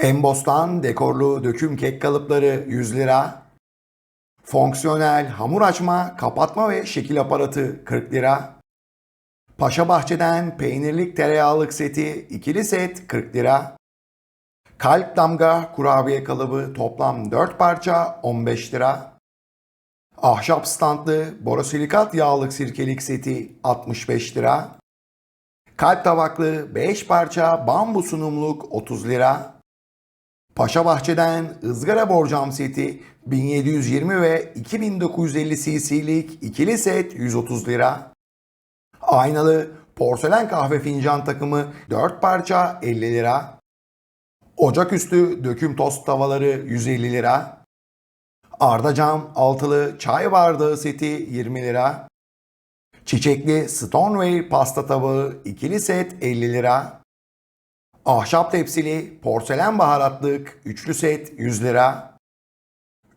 Embostan dekorlu döküm kek kalıpları 100 lira. Fonksiyonel hamur açma, kapatma ve şekil aparatı 40 lira. Paşa Bahçe'den peynirlik tereyağlık seti ikili set 40 lira. Kalp damga kurabiye kalıbı toplam 4 parça 15 lira. Ahşap standlı borosilikat yağlık sirkelik seti 65 lira. Kalp tabaklı 5 parça bambu sunumluk 30 lira. Paşa Bahçe'den ızgara borcam seti 1720 ve 2950 cc'lik ikili set 130 lira. Aynalı porselen kahve fincan takımı 4 parça 50 lira. Ocaküstü döküm tost tavaları 150 lira. Arda cam altılı çay bardağı seti 20 lira. Çiçekli Stoneway pasta tabağı ikili set 50 lira. Ahşap tepsili porselen baharatlık üçlü set 100 lira.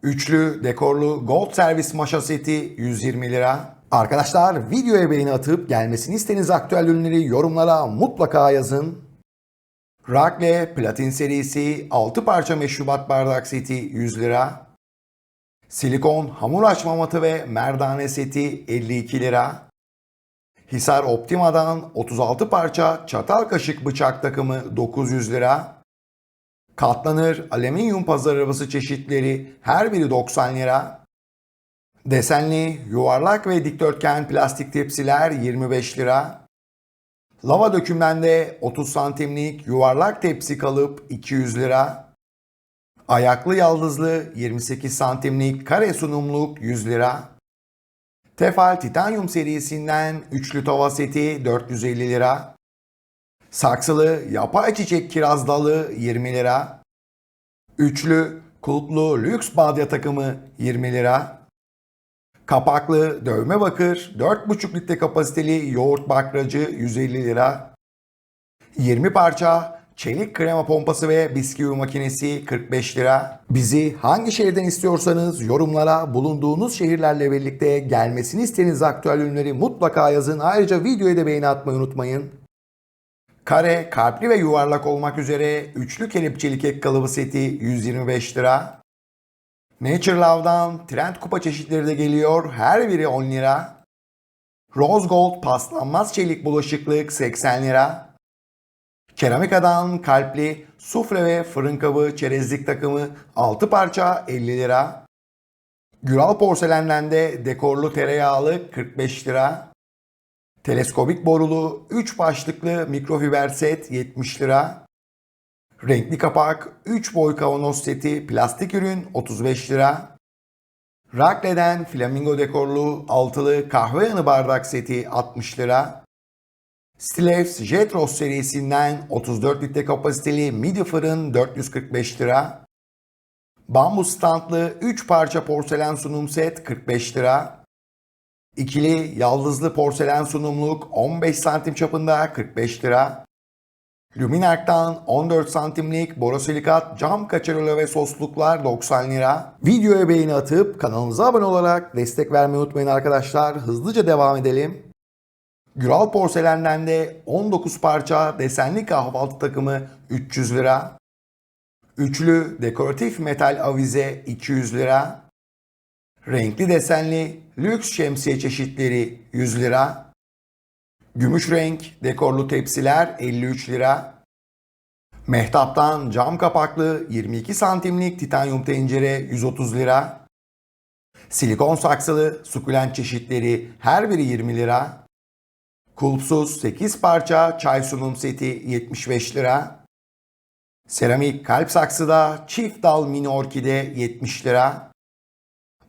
Üçlü dekorlu gold servis maşa seti 120 lira. Arkadaşlar videoya beğeni atıp gelmesini istediğiniz aktüel ürünleri yorumlara mutlaka yazın. Rakle Platin serisi 6 parça meşrubat bardak seti 100 lira. Silikon hamur açma matı ve merdane seti 52 lira. Hisar Optima'dan 36 parça çatal kaşık bıçak takımı 900 lira. Katlanır alüminyum pazar arabası çeşitleri her biri 90 lira. Desenli, yuvarlak ve dikdörtgen plastik tepsiler 25 lira. Lava dökümden de 30 santimlik yuvarlak tepsi kalıp 200 lira. Ayaklı yaldızlı 28 santimlik kare sunumluk 100 lira. Tefal Titanium serisinden üçlü tava seti 450 lira. Saksılı yapay çiçek kiraz dalı 20 lira. Üçlü kulplu lüks badya takımı 20 lira. Kapaklı dövme bakır 4,5 litre kapasiteli yoğurt bakracı 150 lira. 20 parça çelik krema pompası ve bisküvi makinesi 45 lira. Bizi hangi şehirden istiyorsanız yorumlara bulunduğunuz şehirlerle birlikte gelmesini istediğiniz aktüel ürünleri mutlaka yazın. Ayrıca videoya da beğeni atmayı unutmayın. Kare, kalpli ve yuvarlak olmak üzere üçlü kelepçeli kek kalıbı seti 125 lira. Nature Love'dan trend kupa çeşitleri de geliyor. Her biri 10 lira. Rose Gold paslanmaz çelik bulaşıklık 80 lira. Keramikadan kalpli sufle ve fırın kabı çerezlik takımı 6 parça 50 lira. Güral porselenden de dekorlu tereyağlı 45 lira. Teleskobik borulu 3 başlıklı mikrofiber set 70 lira. Renkli kapak 3 boy kavanoz seti plastik ürün 35 lira. Rakle'den flamingo dekorlu altılı kahve yanı bardak seti 60 lira. Stilevs Jetros serisinden 34 litre kapasiteli midi fırın 445 lira. Bambu standlı 3 parça porselen sunum set 45 lira. İkili yaldızlı porselen sunumluk 15 santim çapında 45 lira. Luminark'tan 14 santimlik borosilikat cam kaçarılı ve sosluklar 90 lira. Videoya beğeni atıp kanalımıza abone olarak destek vermeyi unutmayın arkadaşlar. Hızlıca devam edelim. Güral porselenden de 19 parça desenli kahvaltı takımı 300 lira. Üçlü dekoratif metal avize 200 lira. Renkli desenli lüks şemsiye çeşitleri 100 lira. Gümüş renk dekorlu tepsiler 53 lira. Mehtaptan cam kapaklı 22 santimlik titanyum tencere 130 lira. Silikon saksılı sukulent çeşitleri her biri 20 lira. Kulpsuz 8 parça çay sunum seti 75 lira. Seramik kalp saksıda çift dal mini orkide 70 lira.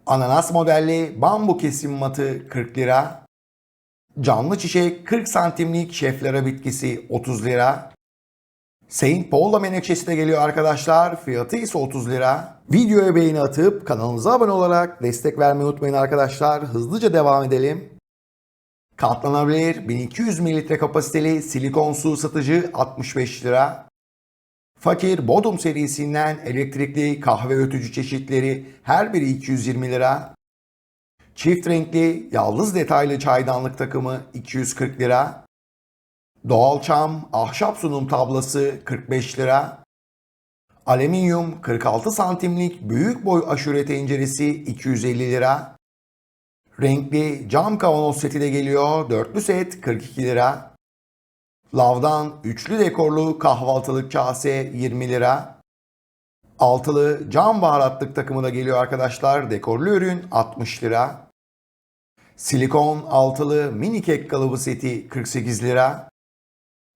Ananas modelli bambu kesim matı 40 lira. Canlı çiçek 40 santimlik şeflera bitkisi 30 lira. Saint Paul'la menekşesi de geliyor arkadaşlar. Fiyatı ise 30 lira. Videoya beğeni atıp kanalımıza abone olarak destek vermeyi unutmayın arkadaşlar. Hızlıca devam edelim. Katlanabilir 1200 mililitre kapasiteli silikon su ısıtıcı 65 lira. Fakir Bodum serisinden elektrikli kahve ötücü çeşitleri her biri 220 lira. Çift renkli yaldız detaylı çaydanlık takımı 240 lira. Doğal çam ahşap sunum tablası 45 lira. Alüminyum 46 santimlik büyük boy aşure tenceresi 250 lira. Renkli cam kavanoz seti de geliyor. Dörtlü set 42 lira. Lavdan üçlü dekorlu kahvaltılık kase 20 lira. Altılı cam baharatlık takımı da geliyor arkadaşlar. Dekorlu ürün 60 lira. Silikon altılı mini kek kalıbı seti 48 lira.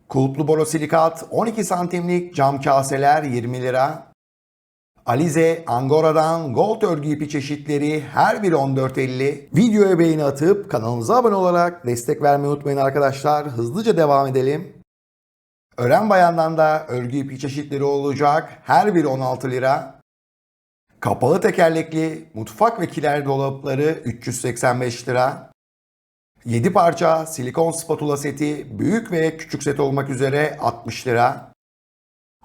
Kulplu borosilikat 12 santimlik cam kaseler 20 lira. Alize Angora'dan gold örgü ipi çeşitleri her biri 14.50. Videoya beğeni atıp kanalımıza abone olarak destek vermeyi unutmayın arkadaşlar. Hızlıca devam edelim. Ören bayandan da örgü ipi çeşitleri olacak. Her biri 16 lira. Kapalı tekerlekli mutfak ve kiler dolapları 385 lira. 7 parça silikon spatula seti büyük ve küçük set olmak üzere 60 lira.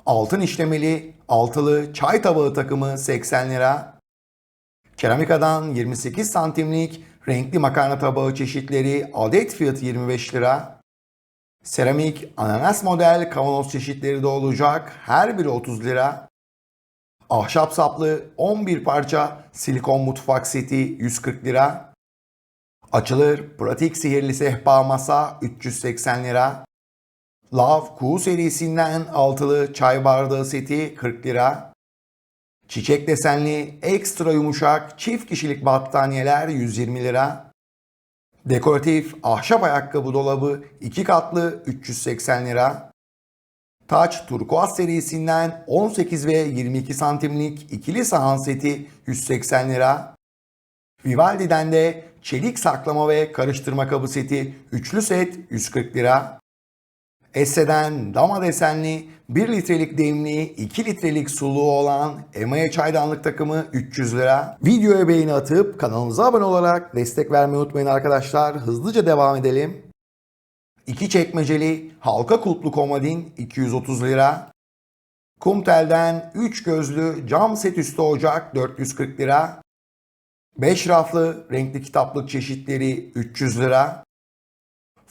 Altın işlemeli altılı çay tabağı takımı 80 lira. Keramikadan 28 santimlik renkli makarna tabağı çeşitleri adet fiyatı 25 lira. Seramik ananas model kavanoz çeşitleri de olacak. Her biri 30 lira. Ahşap saplı 11 parça silikon mutfak seti 140 lira. Açılır pratik sihirli sehpa masa 380 lira. Lav Kuğu serisinden altılı çay bardağı seti 40 lira. Çiçek desenli ekstra yumuşak çift kişilik battaniyeler 120 lira. Dekoratif ahşap ayakkabı dolabı 2 katlı 380 lira. Taç turkuaz serisinden 18 ve 22 santimlik ikili sahan seti 180 lira. Vivaldi'den de çelik saklama ve karıştırma kabı seti üçlü set 140 lira. Esse'den dama desenli 1 litrelik demli 2 litrelik suluğu olan Emaye çaydanlık takımı 300 lira. Videoya beğeni atıp kanalımıza abone olarak destek vermeyi unutmayın arkadaşlar. Hızlıca devam edelim. 2 çekmeceli halka kulplu komodin 230 lira. Kumtel'den 3 gözlü cam set üstü ocak 440 lira. 5 raflı renkli kitaplık çeşitleri 300 lira.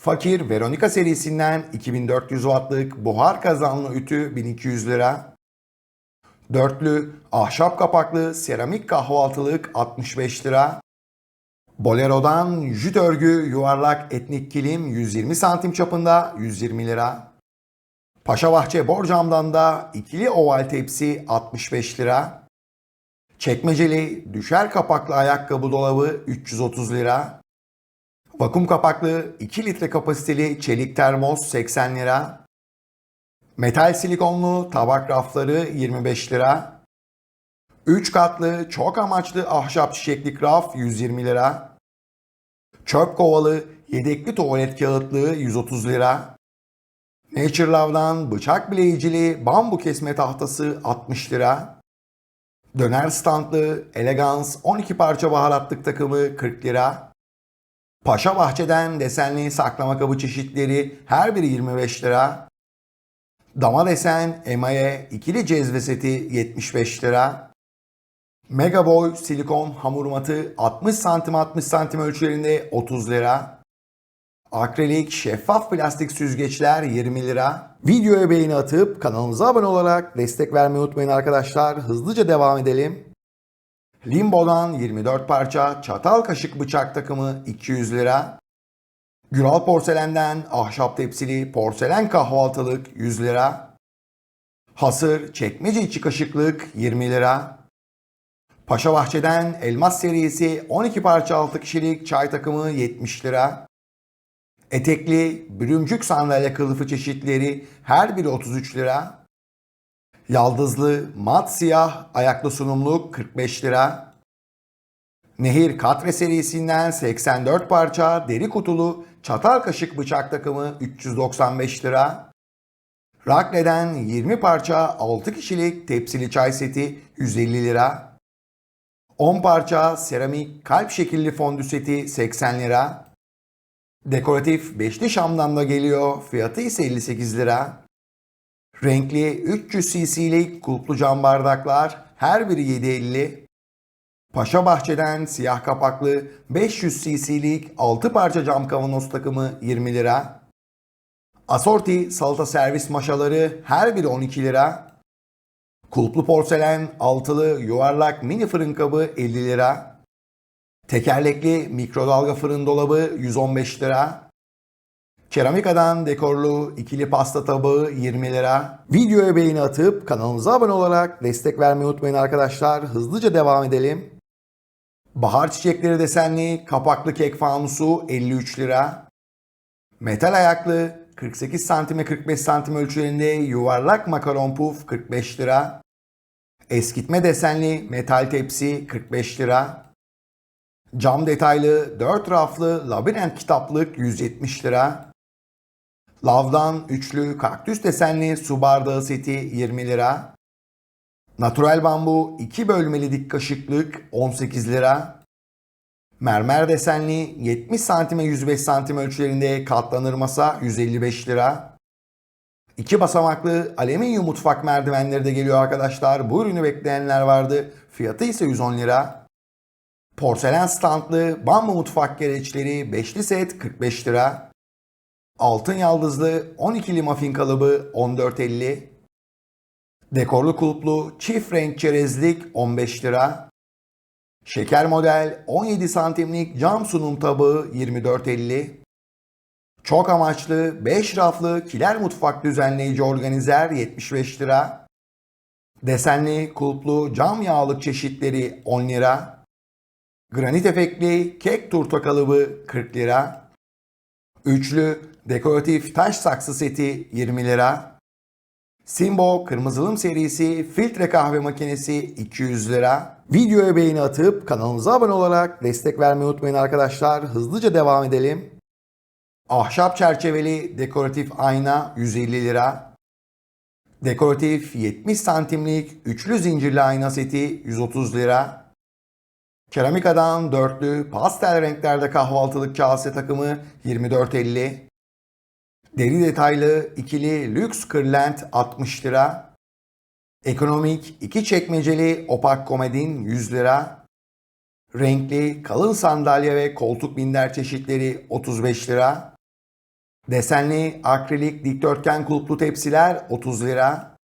Fakir Veronica serisinden 2400 wattlık buhar kazanlı ütü 1200 lira. Dörtlü ahşap kapaklı seramik kahvaltılık 65 lira. Bolero'dan jüt örgü yuvarlak etnik kilim 120 santim çapında 120 lira. Paşabahçe borcamdan da ikili oval tepsi 65 lira. Çekmeceli düşer kapaklı ayakkabı dolabı 330 lira. Vakum kapaklı 2 litre kapasiteli çelik termos 80 lira. Metal silikonlu tabak rafları 25 lira. 3 katlı çok amaçlı ahşap çiçeklik raf 120 lira. Çöp kovalı yedekli tuvalet kağıtlığı 130 lira. Nature Love'dan bıçak bileyicili bambu kesme tahtası 60 lira. Döner standlı Elegans 12 parça baharatlık takımı 40 lira. Paşa Bahçe'den desenli saklama kabı çeşitleri her biri 25 lira. Dama desen emaye ikili cezve seti 75 lira. Mega Boy silikon hamur matı 60 santim 60 santim ölçülerinde 30 lira. Akrilik şeffaf plastik süzgeçler 20 lira. Videoya beğeni atıp kanalımıza abone olarak destek vermeyi unutmayın arkadaşlar. Hızlıca devam edelim. Limbo'dan 24 parça çatal kaşık bıçak takımı 200 lira. Güral porselenden ahşap tepsili porselen kahvaltılık 100 lira. Hasır çekmece içi kaşıklık 20 lira. Paşa Bahçe'den elmas serisi 12 parça 6 kişilik çay takımı 70 lira. Etekli bürümcük sandalye kılıfı çeşitleri her biri 33 lira. Yaldızlı mat siyah ayaklı sunumluk 45 lira. Nehir Katre serisinden 84 parça deri kutulu çatal kaşık bıçak takımı 395 lira. Rakle'den 20 parça 6 kişilik tepsili çay seti 150 lira. 10 parça seramik kalp şekilli fondü seti 80 lira. Dekoratif beşli şamdan da geliyor. Fiyatı ise 58 lira. Renkli 300 cc'lik kulplu cam bardaklar her biri 7.50. Paşa Bahçe'den siyah kapaklı 500 cc'lik 6 parça cam kavanoz takımı 20 lira. Asorti salata servis maşaları her biri 12 lira. Kulplu porselen altılı yuvarlak mini fırın kabı 50 lira. Tekerlekli mikrodalga fırın dolabı 115 lira. Keramikadan dekorlu ikili pasta tabağı 20 lira. Videoya beğeni atıp kanalımıza abone olarak destek vermeyi unutmayın arkadaşlar. Hızlıca devam edelim. Bahar çiçekleri desenli kapaklı kek fanusu 53 lira. Metal ayaklı 48 cm 45 cm ölçülerinde yuvarlak makaron puf 45 lira. Eskitme desenli metal tepsi 45 lira. Cam detaylı 4 raflı labirent kitaplık 170 lira. Lavdan üçlü kaktüs desenli su bardağı seti 20 lira. Natural bambu 2 bölmeli dik kaşıklık 18 lira. Mermer desenli 70 cm 105 cm ölçülerinde katlanır masa 155 lira. İki basamaklı alüminyum mutfak merdivenleri de geliyor arkadaşlar. Bu ürünü bekleyenler vardı. Fiyatı ise 110 lira. Porselen standlı bambu mutfak gereçleri 5'li set 45 lira. Altın yaldızlı 12'li muffin kalıbı 14.50. Dekorlu kulplu çift renk çerezlik 15 lira. Şeker model 17 santimlik cam sunum tabağı 24.50. Çok amaçlı 5 raflı kiler mutfak düzenleyici organizer 75 lira. Desenli kulplu cam yağlık çeşitleri 10 lira. Granit efekli kek turta kalıbı 40 lira. Üçlü dekoratif taş saksı seti 20 lira. Simbo Kırmızılım serisi filtre kahve makinesi 200 lira. Videoya beğeni atıp kanalımıza abone olarak destek vermeyi unutmayın arkadaşlar. Hızlıca devam edelim. Ahşap çerçeveli dekoratif ayna 150 lira. Dekoratif 70 santimlik üçlü zincirli ayna seti 130 lira. Keramikadan dörtlü pastel renklerde kahvaltılık kase takımı 24.50. Deri detaylı ikili lüks kırlent 60 lira. Ekonomik iki çekmeceli opak komedin 100 lira. Renkli kalın sandalye ve koltuk minder çeşitleri 35 lira. Desenli akrilik dikdörtgen kulplu tepsiler 30 lira.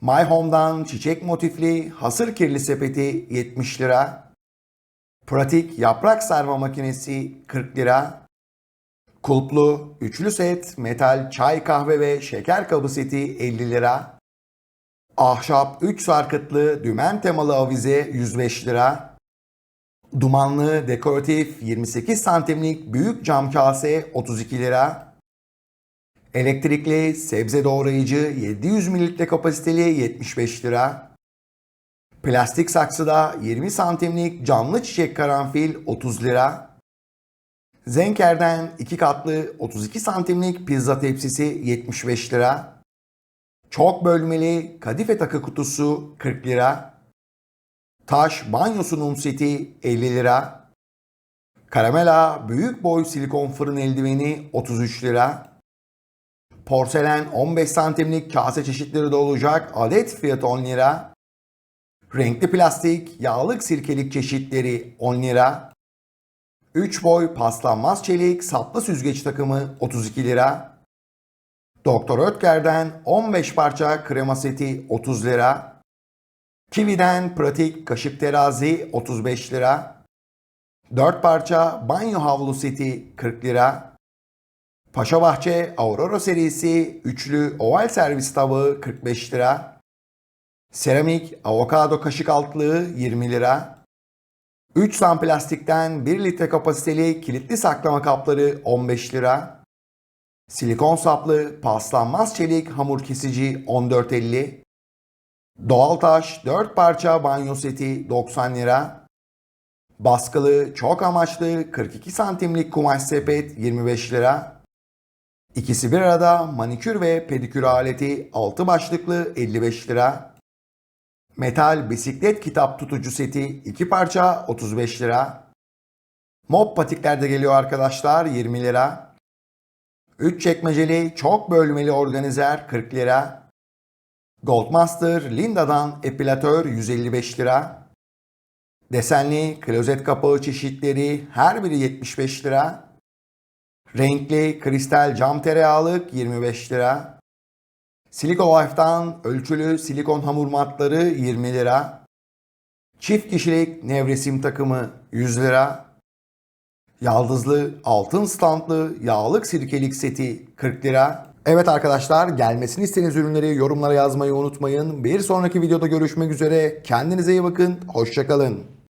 My Home'dan çiçek motifli hasır kirli sepeti 70 lira. Pratik yaprak sarma makinesi 40 lira. Kulplu üçlü set metal çay kahve ve şeker kabı seti 50 lira. Ahşap 3 sarkıtlı dümen temalı avize 105 lira. Dumanlı dekoratif 28 santimlik büyük cam kase 32 lira. Elektrikli sebze doğrayıcı 700 mililitre kapasiteli 75 lira. Plastik saksıda 20 santimlik camlı çiçek karanfil 30 lira. Zenker'den 2 katlı 32 santimlik pizza tepsisi 75 lira. Çok bölmeli kadife takı kutusu 40 lira. Taş banyo sunum seti 50 lira. Karamela büyük boy silikon fırın eldiveni 33 lira. Porselen 15 santimlik kase çeşitleri de olacak adet fiyatı 10 lira. Renkli plastik yağlık sirkelik çeşitleri 10 lira. 3 boy paslanmaz çelik saplı süzgeç takımı 32 lira. Doktor Ötker'den 15 parça krema seti 30 lira. Kiwi'den pratik kaşık terazi 35 lira. 4 parça banyo havlu seti 40 lira. Paşa Bahçe Aurora serisi üçlü oval servis tabağı 45 lira. Seramik avokado kaşık altlığı 20 lira. 3 sam plastikten 1 litre kapasiteli kilitli saklama kapları 15 lira. Silikon saplı paslanmaz çelik hamur kesici 14.50. Doğal taş 4 parça banyo seti 90 lira. Baskılı çok amaçlı 42 santimlik kumaş sepet 25 lira. İkisi bir arada manikür ve pedikür aleti 6 başlıklı 55 lira. Metal bisiklet kitap tutucu seti 2 parça 35 lira. Mop patikler de geliyor arkadaşlar 20 lira. 3 çekmeceli çok bölmeli organizer 40 lira. Goldmaster Linda'dan epilatör 155 lira. Desenli klozet kapağı çeşitleri her biri 75 lira. Renkli kristal cam tereyağlık 25 lira. Siliko Life'dan ölçülü silikon hamur matları 20 lira. Çift kişilik nevresim takımı 100 lira. Yaldızlı altın standlı yağlık sirkelik seti 40 lira. Evet arkadaşlar gelmesini istediğiniz ürünleri yorumlara yazmayı unutmayın. Bir sonraki videoda görüşmek üzere. Kendinize iyi bakın. Hoşçakalın.